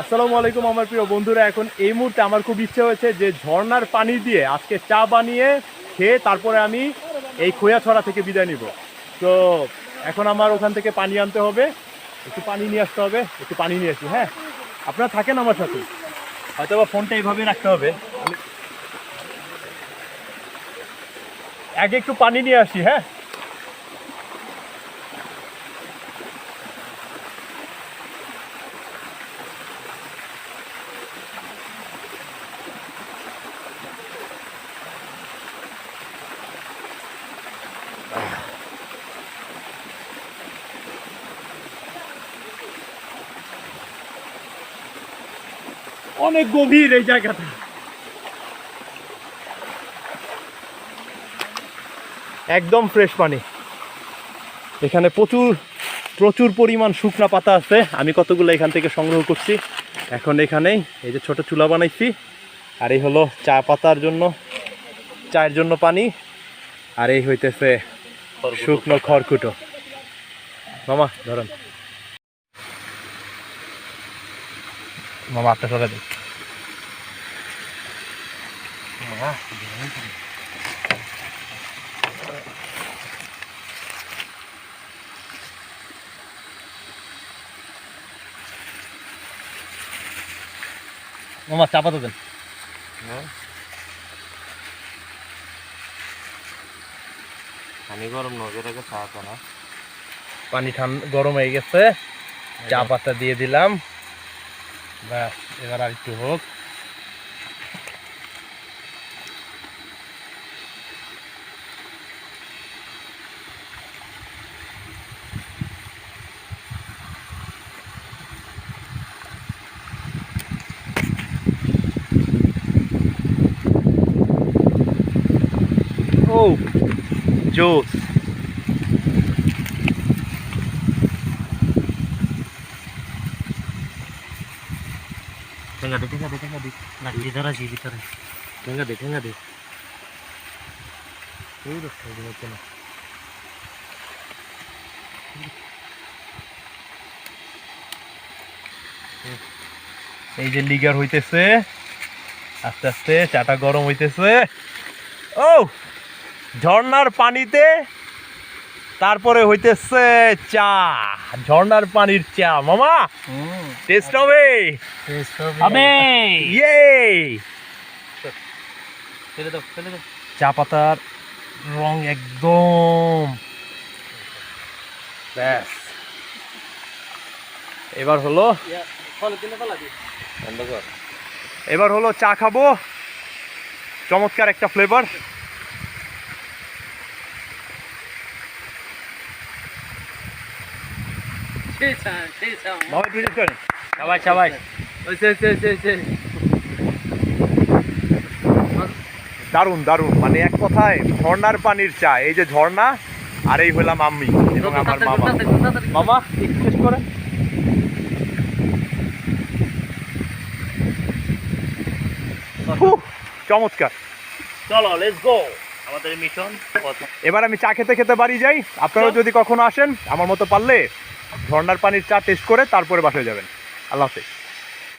আসসালামু আলাইকুম আমার প্রিয় বন্ধুরা, এখন এই মুহূর্তে আমার খুব ইচ্ছে হয়েছে যে ঝর্নার পানি দিয়ে আজকে চা বানিয়ে খেয়ে তারপরে আমি এই খোয়াছড়া থেকে বিদায় নিব। তো এখন আমার ওখান থেকে পানি আনতে হবে, একটু পানি নিয়ে আসতে হবে, একটু পানি নিয়ে আসি হ্যাঁ? আপনারা থাকেন আমার সাথে। হয়তো বা ফোনটা এইভাবে রাখতে হবে। আগে একটু পানি নিয়ে আসি হ্যাঁ? অনেক গভীর এই জায়গাটা। একদম ফ্রেশ পানি। এখানে প্রচুর প্রচুর পরিমাণ শুকনা পাতা আছে। আমি কতগুলো এখান থেকে সংগ্রহ করছি। এখন এখানেই এই যে ছোট চুলা বানাইছি। আর এই হলো চা পাতার জন্য চায়ের জন্য পানি। আর এই হইতেছে শুকনো খড়কুটো। মামা ধরেন। মামা আপনার সঙ্গে দিন মামা চা পাতা দেন। পানি গরম নজর আগে চা করা পানি ঠান্ডা গরম হয়ে গেছে। চা পাতা দিয়ে দিলাম। ব্যাস এবার আর একটু হোক ও এই এই যে লিগার হইতেছে আস্তে আস্তে চাটা গরম হইতেছে। ও ঝর্ণার পানিতে তারপরে হইতেছে চা ঝর্ণার পানির চা। মামা টেস্ট হবে? হবে। ইয়ে চা পাতার রং একদম। ব্যাস। এবার হলো এবার হলো চা খাব। চমৎকার একটা ফ্লেভার সেই চা সেই চা বাবা একটু করেন। সবাই সবাই দারুণ দারুণ। মানে এক কথায় ঝর্ণার পানির চা। এই যে ঝর্ণা আর এই হলাম আমি এবং আমার মামা। মামা করেন হুহ, চমৎকার। চলো লেটস গো আমাদের মিশন এবার আমি চা খেতে খেতে বাড়ি যাই। আপনারাও যদি কখনো আসেন আমার মতো পারলে ঝর্ণার পানির চা টেস্ট করে তারপরে বাসায় যাবেন। আল্লাহ হাফেজ।